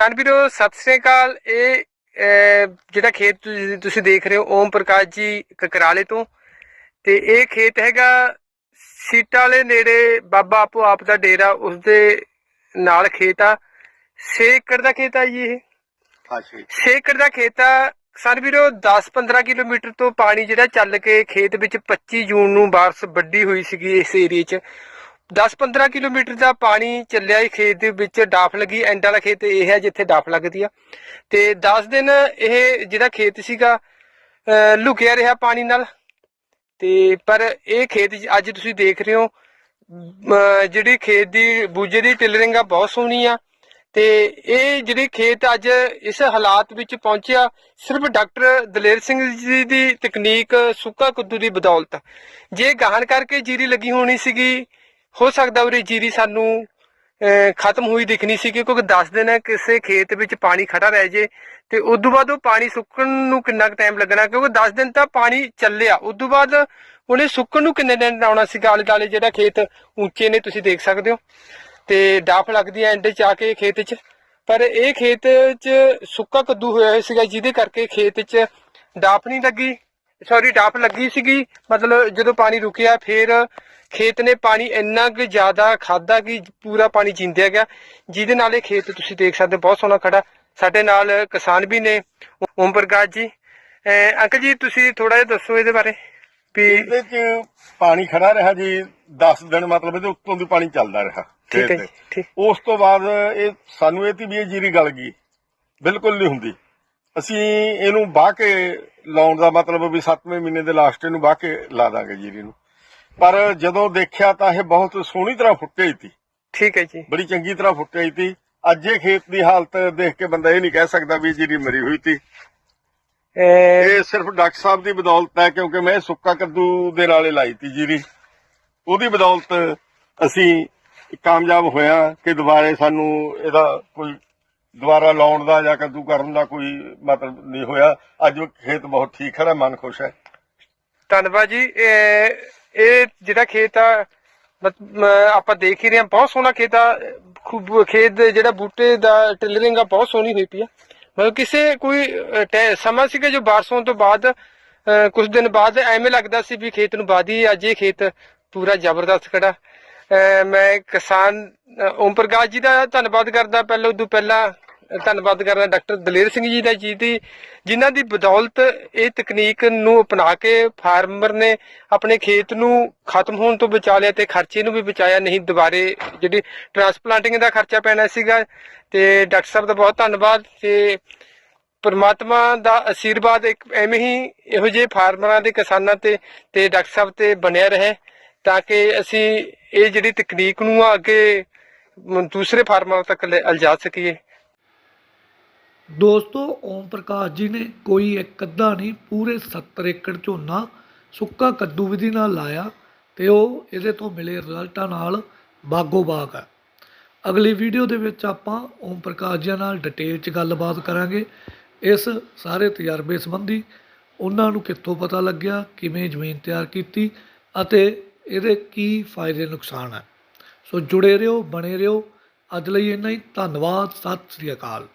ਤਾਂ ਵੀਰੋ ਸਤਿ ਸ੍ਰੀ ਅਕਾਲ। ਇਹ ਜਿਹੜਾ ਖੇਤ ਤੁਸੀਂ- ਦੇਖ ਰਹੇ ਹੋ ਓਮ ਪ੍ਰਕਾਸ਼ ਜੀ ਕਕਰਾਲੇ ਤੋਂ। ਤੇ ਇਹ ਖੇਤ ਹੈਗਾ ਸੀਟਾ ਵਾਲੇ ਨੇੜੇ ਬਾਬਾ ਆਪੋ ਆਪ ਦਾ ਡੇਰਾ ਉਸਦੇ ਨਾਲ ਖੇਤ ਆ। 6 ਏਕੜ ਦਾ ਖੇਤ ਆ ਜੀ ਇਹ। ਹਾਂਜੀ 6 ਏਕੜ। ਦਾ ਖੇਤ ਆ। ਸਰ ਵੀਰੋ 10-15 ਕਿਲੋਮੀਟਰ ਤੋਂ ਪਾਣੀ ਜਿਹੜਾ ਚੱਲ ਕੇ ਖੇਤ ਵਿੱਚ 25 ਜੂਨ ਨੂੰ ਬਾਰਿਸ਼ ਵੱਡੀ ਹੋਈ ਸੀਗੀ ਇਸ ਏਰੀਏ 'ਚ। 10-15 ਕਿਲੋਮੀਟਰ ਦਾ ਪਾਣੀ ਚੱਲਿਆ ਹੀ ਖੇਤ ਦੇ ਵਿੱਚ, ਡਾਫ ਲੱਗੀ, ਐਂਡ ਵਾਲਾ ਖੇਤ ਇਹ ਹੈ ਜਿੱਥੇ ਡਾਫ ਲੱਗਦੀ ਆ। ਤੇ 10 ਦਿਨ ਇਹ ਜਿਹੜਾ ਖੇਤ ਸੀਗਾ ਲੁਕਿਆ ਰਿਹਾ ਪਾਣੀ ਨਾਲ। ਤੇ ਪਰ ਇਹ ਖੇਤ ਅੱਜ ਤੁਸੀਂ ਦੇਖ ਰਹੇ ਹੋ ਜਿਹੜੀ ਖੇਤ ਦੀ ਬੂਜੇ ਦੀ ਟਿਲਰਿੰਗ ਆ, ਬਹੁਤ ਸੋਹਣੀ ਆ। ਤੇ ਇਹ ਜਿਹੜੀ ਖੇਤ ਅੱਜ ਇਸ ਹਾਲਾਤ ਵਿੱਚ ਪਹੁੰਚਿਆ, ਸਿਰਫ ਡਾਕਟਰ ਦਲੇਰ ਸਿੰਘ ਜੀ ਦੀ ਤਕਨੀਕ ਸੁੱਕਾ ਕੁੱਦੂ ਦੀ ਬਦੌਲਤ। ਜੇ ਗਾਹਣ ਕਰਕੇ ਜੀਰੀ ਲੱਗੀ ਹੋਣੀ ਸੀਗੀ ਹੋ ਸਕਦਾ ਉਰੇ ਜੀਰੀ ਸਾਨੂੰ ਖਤਮ ਹੋਈ ਦਿਖਣੀ ਸੀ ਕਿਉਂਕਿ 10 ਦਿਨ ਕਿਸੇ ਖੇਤ ਵਿੱਚ ਪਾਣੀ ਖੜਾ ਰਹਿ ਜੇ ਤੇ ਉਸ ਤੋਂ ਬਾਅਦ ਉਹ ਪਾਣੀ ਸੁੱਕਣ ਨੂੰ ਕਿੰਨਾ ਕੁ ਟਾਈਮ ਲੱਗਣਾ ਕਿਉਂਕਿ 10 ਦਿਨ ਤਾਂ ਪਾਣੀ ਚੱਲਿਆ। ਉਸ ਤੋਂ ਬਾਅਦ ਉਹਨੇ ਸੁੱਕਣ ਨੂੰ ਕਿੰਨੇ ਦਿਨ ਲਾਉਣਾ ਸੀਗਾ ਆਲੇ ਦੁਆਲੇ ਜਿਹੜਾ ਖੇਤ ਉੱਚੇ ਨੇ, ਤੁਸੀਂ ਦੇਖ ਸਕਦੇ ਹੋ। ਤੇ ਡਾਫ ਲੱਗਦੀ ਹੈ ਐਂਡ ਚ ਆ ਕੇ ਖੇਤ 'ਚ। ਪਰ ਇਹ ਖੇਤ 'ਚ ਸੁੱਕਾ ਕੱਦੂ ਹੋਇਆ ਹੋਇਆ ਸੀਗਾ, ਜਿਹਦੇ ਕਰਕੇ ਖੇਤ 'ਚ ਡਾਫ ਨਹੀਂ ਲੱਗੀ। ਸੌਰੀ ਡਾਫ ਲੱਗੀ ਸੀਗੀ। ਮਤਲਬ ਜਦੋਂ ਪਾਣੀ ਰੁਕਿਆ ਫਿਰ ਖੇਤ ਨੇ ਪਾਣੀ ਇੰਨਾ ਕੁ ਜ਼ਿਆਦਾ ਖਾਦਾ ਕਿ ਪੂਰਾ ਪਾਣੀ ਜਿੰਦਿਆ ਗਿਆ। ਜਿਹਦੇ ਨਾਲ ਇਹ ਖੇਤ ਤੁਸੀਂ ਦੇਖ ਸਕਦੇ ਬਹੁਤ ਸੋਹਣਾ ਖੜਾ ਸਾਡੇ ਨਾਲ ਕਿਸਾਨ ਵੀ ਨੇ ਓਮ ਪ੍ਰਕਾਸ਼ ਜੀ। ਅੰਕਲ ਜੀ ਤੁਸੀਂ ਥੋੜਾ ਜਿਹਾ ਦੱਸੋ ਇਹਦੇ ਬਾਰੇ। ਵੀ ਇਹਦੇ ਚ ਪਾਣੀ ਖੜਾ ਰਿਹਾ ਜੀ 10 ਦਿਨ ਮਤਲਬ ਇਹਦੇ ਉੱਤੋਂ ਦੀ ਪਾਣੀ ਚੱਲਦਾ ਰਿਹਾ ਠੀਕ ਹੈ। ਠੀਕ। ਉਸ ਤੋਂ ਬਾਅਦ ਇਹ ਸਾਨੂੰ ਇਹ ਤੀ ਵੀ ਇਹ ਜੀਰੀ ਗਲ ਗਈ। ਬਿਲਕੁਲ ਨਹੀਂ ਹੁੰਦੀ। ਅਸੀਂ ਇਹਨੂੰ ਵਾਹ ਕੇ ਲਾਉਣ ਦਾ ਮਤਲਬ ਵੀ 7ਵੇਂ ਮਹੀਨੇ ਦੇ ਲਾਸਟ ਇਹਨੂੰ ਵਾਹ ਕੇ ਲਾ ਦਾਂਗੇ ਜੀਰੀ ਨੂੰ। ਪਰ ਜਦੋਂ ਦੇਖਿਆ ਤਾਂ ਇਹ ਬਹੁਤ ਸੋਹਣੀ ਤਰ੍ਹਾਂ ਹੀ ਤੀ ਠੀਕ ਹੈ ਜੀ। ਬੜੀ ਚੰਗੀ ਤਰ੍ਹਾਂ ਹੀ ਤੀ ਅੱਜ ਇਹ ਖੇਤ ਦੀ ਹਾਲਤ ਦੇਖ ਕੇ ਬੰਦਾ ਇਹ ਨਹੀਂ ਕਹਿ ਸਕਦਾ ਵੀ ਜੀਰੀ ਮਰੀ ਹੋਈ ਤੀ ਅਹ ਇਹ ਸਿਰਫ ਡਾਕਟਰ ਸਾਹਿਬ ਦੀ ਬਦੌਲਤ ਹੈ ਕਿਉਂਕਿ ਮੈਂ ਸੁੱਕਾ ਕੱਦੂ ਦੇ ਨਾਲੇ ਲਾਈ ਤੀ ਜੀਰੀ। ਉਹਦੀ ਬਦੌਲਤ ਅਸੀਂ ਕਾਮਯਾਬ ਹੋਇਆ ਕਿ ਦੁਬਾਰੇ ਸਾਨੂੰ ਇਹਦਾ ਕੋਈ ਦੁਬਾਰਾ ਲਾਉਣ ਦਾ ਜਾਂ ਕੱਦੂ ਕਰਨ ਦਾ ਕੋਈ ਮਤਲਬ ਨਹੀਂ ਹੋਇਆ। ਅੱਜ ਖੇਤ ਬਹੁਤ ਠੀਕ ਹੈ ਮਨ ਖੁਸ਼ ਹੈ। ਧੰਨਵਾਦ ਜੀ। ਇਹ ਇਹ ਜਿਹੜਾ ਖੇਤ ਆ ਮਤ- ਮ- ਆਪਾਂ ਦੇਖ ਹੀ ਰਹੇ ਹਾਂ ਬਹੁਤ ਸੋਹਣਾ ਖੇਤ ਆ। ਖੂਬ ਖੇਤ ਦੇ ਜਿਹੜਾ ਬੂਟੇ ਦਾ ਟਿਲਰਿੰਗ ਆ ਬਹੁਤ ਸੋਹਣੀ ਹੋਈ ਪਈ ਆ। ਮਤਲਬ ਕਿਸੇ ਕੋਈ ਅ, ਟੈ- ਸਮਾਂ ਸੀਗਾ ਜੋ ਬਾਰਿਸ਼ ਹੋਣ ਤੋਂ ਬਾਅਦ ਅ, ਕੁਝ ਦਿਨ ਬਾਅਦ ਐਵੇਂ ਲੱਗਦਾ ਸੀ ਵੀ ਖੇਤ ਨੂੰ ਬਾਦੀ ਅੱਜ ਇਹ ਖੇਤ ਪੂਰਾ ਜ਼ਬਰਦਸਤ ਖੜਾ। ਅ, ਮੈਂ ਕਿਸਾਨ ਅ, ਓਮ ਪ੍ਰਕਾਸ਼ ਜੀ ਦਾ ਧੰਨਵਾਦ ਕਰਦਾ। ਪਹਿਲਾਂ ਉਦੋਂ ਪਹਿਲਾਂ ਧੰਨਵਾਦ ਕਰਦਾ ਡਾਕਟਰ ਦਲੇਰ ਸਿੰਘ ਜੀ ਦਾ ਜੀ ਦੀ, ਜਿਨ੍ਹਾਂ ਦੀ ਬਦੌਲਤ ਇਹ ਤਕਨੀਕ ਨੂੰ ਅਪਣਾ ਕੇ ਫਾਰਮਰ ਨੇ ਆਪਣੇ ਖੇਤ ਨੂੰ ਖਤਮ ਹੋਣ ਤੋਂ ਬਚਾ ਲਿਆ ਤੇ ਖਰਚੇ ਨੂੰ ਵੀ ਬਚਾਇਆ, ਨਹੀਂ ਦੁਬਾਰੇ ਜਿਹੜੀ ਟ੍ਰਾਂਸਪਲਾਂਟਿੰਗ ਦਾ ਖਰਚਾ ਪੈਣਾ ਸੀਗਾ ਤੇ ਡਾਕਟਰ ਸਾਹਿਬ ਦਾ ਬਹੁਤ ਧੰਨਵਾਦ ਤੇ ਪਰਮਾਤਮਾ ਦਾ ਅਸ਼ੀਰਵਾਦ ਇੱਕ ਐਵੇਂ ਹੀ ਇਹੋ ਜਿਹੇ ਫਾਰਮਰਾਂ ਦੇ ਕਿਸਾਨਾਂ ਤੇ ਤੇ ਡਾਕਟਰ ਸਾਹਿਬ ਤੇ ਬਣਿਆ ਰਹੇ ਤਾਂ ਕਿ ਅਸੀਂ ਇਹ ਜਿਹੜੀ ਤਕਨੀਕ ਨੂੰ ਆ ਅੱਗੇ ਦੂਸਰੇ ਫਾਰਮਰਾਂ ਤੱਕ ਲਿਜਾ ਸਕੀਏ। ਦੋਸਤੋ, ਓਮ ਪ੍ਰਕਾਸ਼ ਜੀ ਨੇ ਕੋਈ ਇੱਕ ਅੱਧਾ ਨਹੀਂ, ਪੂਰੇ 70 ਏਕੜ ਝੋਨਾ ਸੁੱਕਾ ਕੱਦੂ ਵਿਧੀ ਨਾਲ ਲਾਇਆ ਤੇ ਉਹ ਇਹਦੇ ਤੋਂ ਮਿਲੇ ਰਿਜ਼ਲਟਾਂ ਨਾਲ ਬਾਗੋ ਬਾਗ ਹੈ। ਅਗਲੀ ਵੀਡੀਓ ਦੇ ਵਿੱਚ ਆਪਾਂ ਓਮ ਪ੍ਰਕਾਸ਼ ਜੀ ਨਾਲ ਡਿਟੇਲ 'ਚ ਗੱਲਬਾਤ ਕਰਾਂਗੇ। ਇਸ ਸਾਰੇ ਤਜਰਬੇ ਸੰਬੰਧੀ ਉਹਨਾਂ ਨੂੰ ਕਿੱਥੋਂ ਪਤਾ ਲੱਗਿਆ, ਕਿਵੇਂ ਜ਼ਮੀਨ ਤਿਆਰ ਕੀਤੀ ਅਤੇ ਇਹਦੇ ਕੀ ਫਾਇਦੇ ਨੁਕਸਾਨ ਹੈ। ਸੋ ਜੁੜੇ ਰਹੋ, ਬਣੇ ਰਹੋ। ਅੱਜ ਲਈ ਇੰਨਾ ਹੀ। ਧੰਨਵਾਦ। ਸਤਿ ਸ੍ਰੀ ਅਕਾਲ।